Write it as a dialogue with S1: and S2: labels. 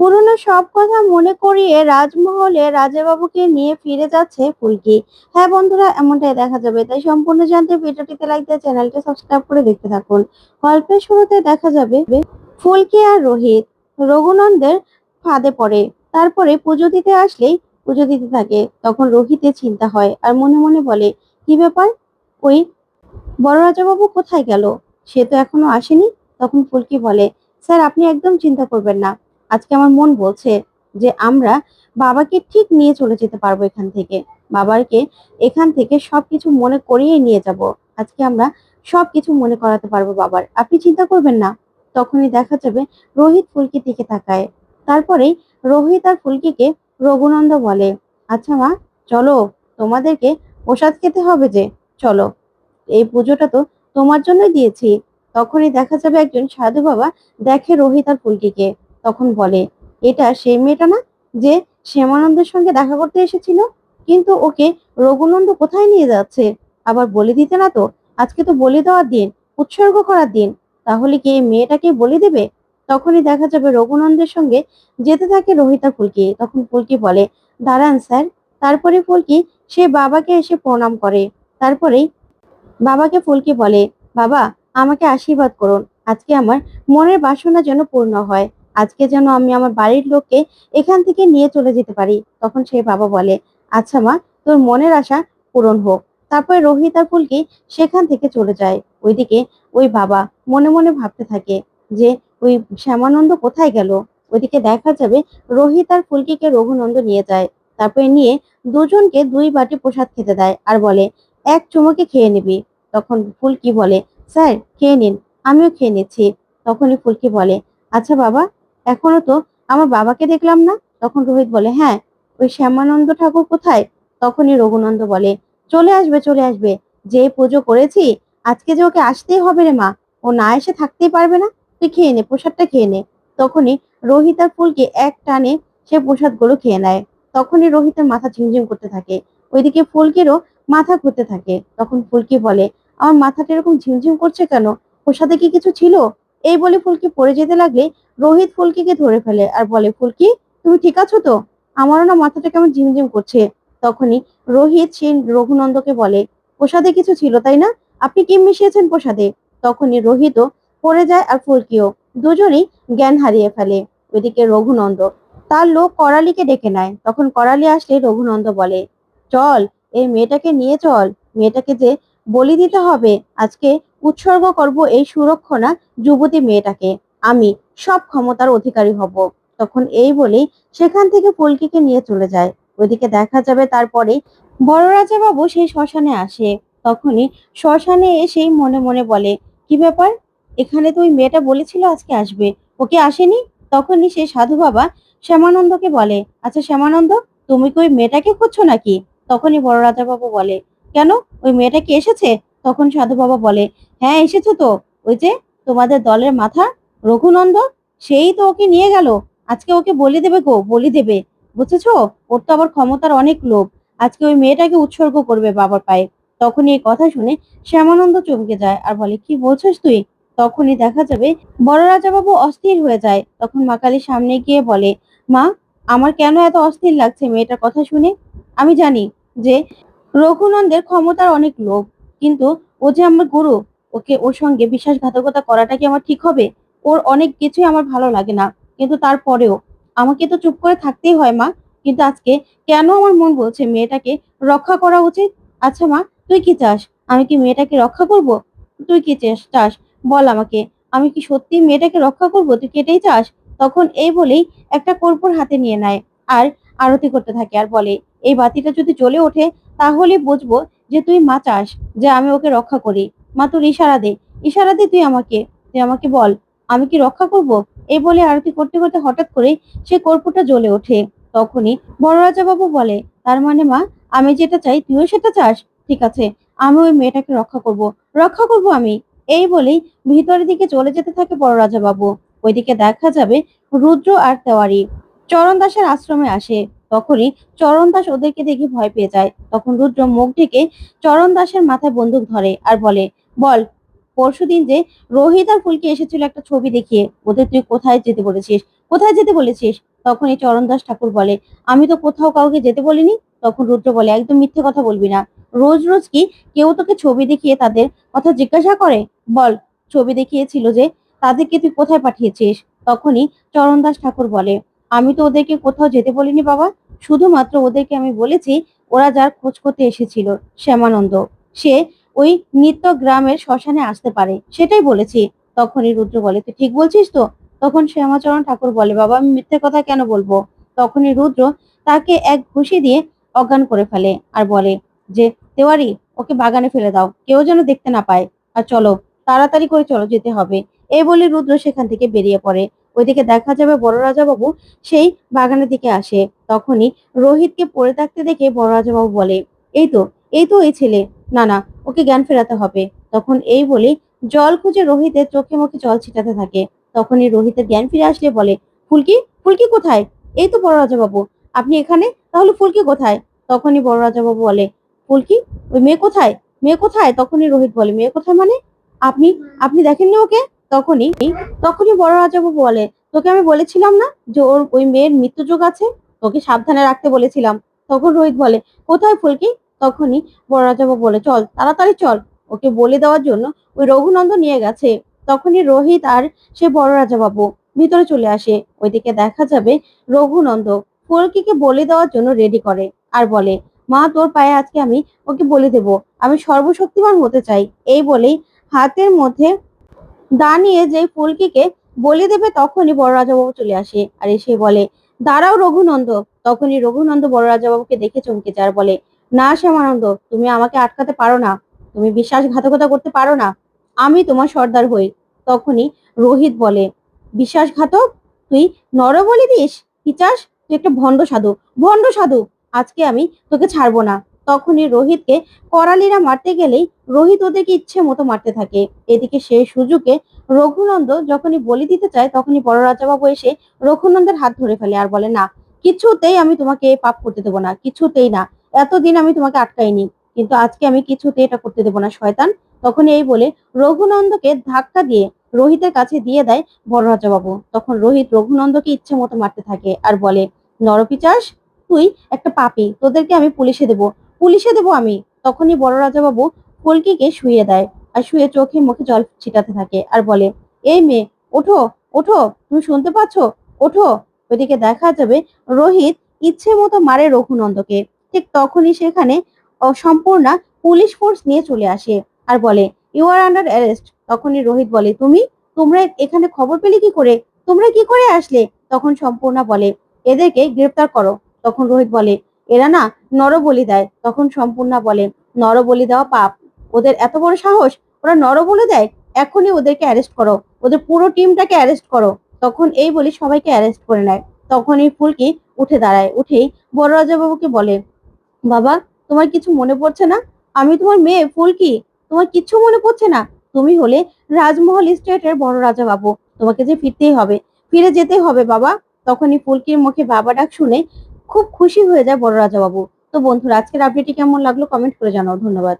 S1: পুরনো সব কথা মনে করিয়ে রাজমহলে রাজাবাবুকে নিয়ে ফিরে যাচ্ছে ফুলকি হ্যাঁ বন্ধুরা, এমনটাই দেখা যাবে। তাই সম্পূর্ণ জানতে ভিডিওটিতে লাইক দিয়ে চ্যানেলটি সাবস্ক্রাইব করে দেখতে থাকুন। গল্পের শুরুতে দেখা যাবে ফুলকি আর রোহিত। রঘুনন্দের ফাঁদে পড়ে। তারপরে পুজো দিতে আসলেই পুজো দিতে থাকে। তখন রোহিতের চিন্তা হয় আর মনে মনে বলে, কি ব্যাপার? ওই বড় রাজাবাবু কোথায় গেল? সে তো এখনও আসেনি? তখন ফুলকি বলে, স্যার, আপনি একদম চিন্তা করবেন না। আজকে আমার মন বলছে যে আমরা বাবাকে ঠিক নিয়ে চলে যেতে পারব এখান থেকে। বাবাকে এখান থেকে সবকিছু মনে করিয়ে নিয়ে যাব। আজকে আমরা সবকিছু মনে করাতে পারব বাবার। আপনি চিন্তা করবেন না। তখনই দেখা যাবে রোহিত ফুলকি দিকে তাকায়। তারপরেই রোহিত আর ফুলকিকে রঘুনন্দ বলে আচ্ছা মা, চলো, তোমাদেরকে প্রসাদ খেতে হবে যে, চলো। এই পুজোটা তো তোমার জন্যই দিয়েছি। তখনই দেখা যাবে একজন সাধু বাবা দেখে রোহিত আর ফুলকিকে। তখন বলে, এটা সেই মেয়েটা না যে শ্যামানন্দের সঙ্গে দেখা করতে এসেছিল? কিন্তু ওকে রঘুনন্দ কোথায় নিয়ে যাচ্ছে? আবার বলে দিতে না তো? আজকে তো বলে দেওয়ার দিন, উৎসর্গ করার দিন। তাহলে কি এই মেয়েটাকে বলে দেবে? তখনই দেখা যাবে রঘুনন্দের সঙ্গে যেতে থাকে রোহিত ফুলকি। তখন ফুলকি বলে, দাঁড়ান স্যার। তারপরে ফুলকি সে বাবাকে এসে প্রণাম করে। তারপরেই বাবাকে ফুলকি বলে, বাবা, আমাকে আশীর্বাদ করুন। আজকে আমার মনের বাসনা যেন পূর্ণ হয়। আজকে যেন আমি আমার বাড়ির লোককে এখান থেকে নিয়ে চলে যেতে পারি। তখন সেই বাবা বলে আচ্ছা মা, তোর মনের আশা পূরণ হোক। তারপরে রোহিত আর ফুলকি সেখান থেকে চলে যায়। ওইদিকে ওই বাবা মনে মনে ভাবতে থাকে যে, ওই শ্যামানন্দ কোথায় গেল? ওইদিকে দেখা যাবে রোহিত আর ফুলকিকে রঘুনন্দ নিয়ে যায়। তারপরে নিয়ে দুজনকে দুই বাটি প্রসাদ খেতে দেয় আর বলে, এক চুমুকে খেয়ে নিবি। তখন ফুলকি বলে, স্যার, খেয়ে নিন, আমিও খেয়ে নিচ্ছি। তখনই ফুলকি বলে আচ্ছা বাবা এখনও তো আমার বাবাকে দেখলাম না। তখন রোহিত বলে হ্যাঁ ওই শ্যামানন্দ ঠাকুর কোথায়? তখনই রঘুনন্দ বলে, চলে আসবে চলে আসবে। যে পুজো করেছি, আজকে যে ওকে আসতেই হবে রে মা। ও না এসে থাকতেই পারবে না। তুই খেয়ে নে, প্রসাদটা খেয়ে নে। তখনই রোহিত আর ফুলকি এক টানে সে প্রসাদগুলো খেয়ে নেয়। তখনই রোহিতের মাথা ঝিমঝিম করতে থাকে। ওইদিকে ফুলকিরও মাথা ঘুরতে থাকে। তখন ফুলকি বলে, আমার মাথাটা এরকম ঝিমঝিম করছে কেন? প্রসাদে কি কিছু ছিল? এই বলে ফুলকি পড়ে যেতে লাগলে রোহিত ফুলকিকে ধরে ফেলে আর বলে, ফুলকি, তুমি ঠিক আছো তো? আমারও না মাথাটা কেমন ঝিমঝিম করছে। তখনই রোহিত সে রঘুনন্দকে বলে, প্রসাদে কিছু ছিল তাই না? আপনি কি মিশিয়েছেন প্রসাদে? তখনই রোহিতও পড়ে যায় আর ফুলকিও দুজনই জ্ঞান হারিয়ে ফেলে। ওইদিকে রঘুনন্দ তার লোক করালিকে ডেকে নেয়। তখন করালি আসলে রঘুনন্দ বলে, চল, এই মেয়েটাকে নিয়ে চল। মেয়েটাকে যে বলি দিতে হবে, আজকে উৎসর্গ করব এই সুরক্ষণা যুবতী মেয়েটাকে। আমি সব ক্ষমতার অধিকারী হব। তখন এই বলেই সেখান থেকে ফুলকিকে নিয়ে চলে যায়। ওইদিকে দেখা যাবে তারপরে বড় রাজা বাবু সেই শ্মশানে আসে। তখনই শ্মশানে এসেই মনে মনে বলে, কি ব্যাপার? এখানে তো ওই মেয়েটা বলেছিল আজকে আসবে। ওকে আসেনি? তখনই সেই সাধু বাবা শ্যামানন্দকে বলে আচ্ছা শ্যামানন্দ, তুমি কি ওই মেয়েটাকে খুঁজছো নাকি? তখনই বড় রাজা বাবু বলে কেন? ওই মেয়েটা কি এসেছে? তখন সাধু বাবা বলে হ্যাঁ এসেছে তো। ওই যে তোমাদের দলের মাথা রঘুনন্দ, সেই তো ওকে নিয়ে গেল। আজকে ওকে বলি দেবে গো, বলি দেবে। বুঝেছ? ওর তো আবার ক্ষমতার অনেক লোভ। আজকে ওই মেয়েটাকে উৎসর্গ করবে বাবার পায়ে। তখনই এই কথা শুনে শ্যামানন্দ চমকে যায় আর বলে, কি বলছিস তুই? তখনই দেখা যাবে বড় রাজা বাবু অস্থির হয়ে যায়। তখন মা কালীর সামনে গিয়ে বলে, মা, আমার কেন এত অস্থির লাগছে মেয়েটার কথা শুনে? আমি জানি যে রঘুনন্দের ক্ষমতার অনেক লোভ। কিন্তু ও যে আমার গুরু, ওকে ওর সঙ্গে বিশ্বাসঘাতকতা করাটা কি আমার ঠিক হবে? ওর অনেক কিছুই আমার ভালো লাগে না। কিন্তু তারপরেও আমাকে তো চুপ করে থাকতেই হয়, মা। কিন্তু আজকে কেন আমার মন বলছে মেয়েটাকে রক্ষা করা উচিত? আচ্ছা মা, তুই কি চাস? আমি কি মেয়েটাকে রক্ষা করব? তুই কি চাস বল আমাকে। আমি কি সত্যি মেয়েটাকে রক্ষা করব? তুই কেটেই চাস? তখন এই বলেই একটা কর্পূর হাতে নিয়ে নেয় আর আরতি করতে থাকে আর বলে, এই বাতিটা যদি জ্বলে ওঠে তাহলে বুঝব যে তুই মা চাস যে আমি ওকে রক্ষা করি। মা তোর ইশারা দে। ইশারা দে তুই আমাকে। তুই আমাকে বল, আমি কি রক্ষা করব? এই বলে আরতি করতে করতে হঠাৎ করে সে কর্পূরটা জ্বলে ওঠে। তখনই বড় রাজা বাবু বলে, তার মানে মা, আমি যেটা চাই তুইও সেটা চাস? ঠিক আছে, আমি ওই মেয়েটাকে রক্ষা করব। রক্ষা করব আমি? এই বলেই ভিতরের দিকে চলে যেতে থাকে বড় রাজা বাবু ওইদিকে দেখা যাবে রুদ্র আর তেওয়ারি। চরণ দাসের আশ্রমে আসে। তখনই চরণ দাস ওদেরকে দেখে ভয় পেয়ে যায়। তখন রুদ্র মুখ ঢেকে চরণ দাসের মাথায় বন্দুক ধরে আর বলে, বল, পরশুদিন যে রোহিত আর ফুলকি এসেছিল একটা ছবি দেখিয়ে, ওদের তুই কোথায় যেতে বলেছিস? কোথায় যেতে বলেছিস? তখনই চরণ দাস ঠাকুর বলে, আমি তো কোথাও কাউকে যেতে বলিনি। তখন রুদ্র বলে, একদম মিথ্যে কথা বলবি না। রোজ রোজ কি কেউ তোকে ছবি দেখিয়ে তাদের কথা জিজ্ঞাসা করে? বল, ছবি দেখিয়েছিল যে তাদেরকে তুই কোথায় পাঠিয়েছিস? তখনই চরণ দাস ঠাকুর বলে, আমি তো ওদেরকে কোথাও যেতে বলিনি বাবা। শুধুমাত্র ওদেরকে আমি বলেছি, ওরা যার খোঁজ করতে এসেছিল, শ্যামানন্দ। সে ওই নিত্য গ্রামের শ্মশানে আসতে পারে, সেটাই বলেছি। তখনই রুদ্র বলে, তুই ঠিক বলছিস তো? তখন শ্যামাচরণ ঠাকুর বলে, বাবা, আমি মিথ্যে কথা কেন বলব? তখনই রুদ্র তাকে এক ঘুষি দিয়ে অজ্ঞান করে ফেলে আর বলে, যে তেওয়ারি, ওকে বাগানে ফেলে দাও, কেউ যেন দেখতে না পায়। আর চলো, তাড়াতাড়ি করে চলো, যেতে হবে। এই বলে রুদ্র সেখান থেকে বেরিয়ে পড়ে। ওইদিকে দেখা যাবে বড় রাজা বাবু সেই বাগানের দিকে আসে। তখনই রোহিতকে পড়ে থাকতে দেখে বড় রাজা বাবু বলে, এই তো এই তো এই ছেলে। না না, ওকে জ্ঞান ফেরাতে হবে। তখন এই বলে জল খুঁজে রোহিতের চোখে মুখে জল ছিটাতে থাকে। তখনই রোহিতের জ্ঞান ফিরে আসলে বলে, ফুলকি ফুলকি কোথায়? এই তো বড় রাজা বাবু আপনি এখানে? তাহলে ফুলকি কোথায়? তখনই বড় রাজা বাবু বলে, ফুলকি, ওই মেয়ে কোথায়? মেয়ে কোথায়? তখনই রোহিত বলে, মেয়ে কোথায় মানে? আপনি আপনি দেখেননি ওকে? তখনই তখনই বড় রাজাবাবু বলে, তোকে আমি বলেছিলাম না যে ওর ওই মেয়ের মৃত্যুযোগ আছে? তোকে সাবধানে রাখতে বলেছিলাম। তখন রোহিত বলে, কোথায় ফুলকি? তখনই বড় রাজাবাবু বলে, চল, তাড়াতাড়ি চল, ওকে বলে দেওয়ার জন্য ওই রঘুনন্দ নিয়ে গেছে। তখনই রোহিত আর সে বড় রাজাবাবু ভিতরে চলে আসে, ওইদিকে দেখা যাবে রঘুনন্দ। ফুলকিকে বলে দেওয়ার জন্য রেডি করে আর বলে, মা, তোর পায়ে আজকে আমি ওকে বলে দেব। আমি সর্বশক্তিমান হতে চাই। এই বলেই হাতের মধ্যে দাঁড়িয়ে যে ফুলকিকে বলে দেবে তখনই বড় রাজাবাবু চলে আসে। আর এসে বলে, দাঁড়াও রঘুনন্দ। তখনই রঘুনন্দ বড় রাজাবাবুকে দেখে চমকে যায় আর বলে, না শ্যামানন্দ, তুমি আমাকে আটকাতে পারো না। তুমি বিশ্বাসঘাতকতা করতে পারো না। আমি তোমার সর্দার হই। তখনই রোহিত বলে, বিশ্বাসঘাতক? তুই নর বলে দিস? কি চাস? তুই একটা ভণ্ড সাধু ভণ্ড সাধু। আজকে আমি তোকে ছাড়বো না। তখনই রোহিতকে করালিরা মারতে গেলেই রোহিত ওদেরকে ইচ্ছে মতো মারতে থাকে। এদিকে সেই সুযোগে রঘুনন্দ যখনই বলি দিতে চায়, তখনই বড় রাজাবাবু এসে রঘুনন্দের হাত ধরে ফেলে আর বলে, না, কিছুতেই আমি তোমাকে পাপ করতে দেবো না, কিছুতেই না। এতদিন আমি তোমাকে আটকাইনি, কিন্তু আজকে আমি কিছুতে এটা করতে দেবো না, শয়তান। তখন এই বলে রঘুনন্দকে ধাক্কা দিয়ে রোহিতের কাছে দিয়ে দেয় বড় রাজাবাবু। তখন রোহিত রঘুনন্দকে ইচ্ছে মতো মারতে থাকে আর বলে, নরপিচাস, তুই একটা পাপি, তোদেরকে আমি পুলিশে দেবো। পুলিশে দেবো আমি। তখনই বড় রাজাবাবু কলকিকে শুয়ে দেয় আর শুয়ে চোখে মুখে জল ছিটাতে থাকে আর বলে, এই মেয়ে, ওঠো ওঠো, তুমি শুনতে পাচ্ছ? ওঠো। ওইদিকে দেখা যাবে রোহিত ইচ্ছে মতো মারে রঘুনন্দকে। ঠিক তখনই সেখানে সম্পূর্ণ পুলিশ ফোর্স নিয়ে চলে আসে আর বলে ইউ আর আন্ডার অ্যারেস্ট তখনই রোহিত বলে, তুমি? তোমরা এখানে খবর পেলে কি করে? তোমরা কি করে আসলে? তখন সম্পূর্ণা বলে, এদেরকে গ্রেপ্তার করো। তখন রোহিত বলে এরা না নরবলি দেয়। তখন সম্পূর্ণা বলে, নরবলি দেওয়া পাপ। ওদের এত বড় সাহস, ওরা নর বলে দেয়, এখনই ওদেরকে অ্যারেস্ট করো। ওদের পুরো টিমটাকে অ্যারেস্ট করো। তখন এই বলি সবাইকে অ্যারেস্ট করে নেয়। তখন এই ফুলকি উঠে দাঁড়ায়। উঠেই বড় রাজাবাবুকে বলে, বাবা, তোমার কিছু মনে পড়ছে না? আমি তোমার মেয়ে, ফুলকি। তোমার কিছু মনে পড়ছে না? তুমি হলে রাজমহল স্টেটের বড় রাজা বাবু তোমাকে যে ফিরতেই হবে। ফিরে যেতেই হবে, বাবা। তখনই ফুলকির মুখে বাবা ডাক শুনে খুব খুশি হয়ে যায় বড় রাজা বাবু তো বন্ধুরা, আজকের আপডেটটি কেমন লাগল? কমেন্ট করে জানাও। ধন্যবাদ।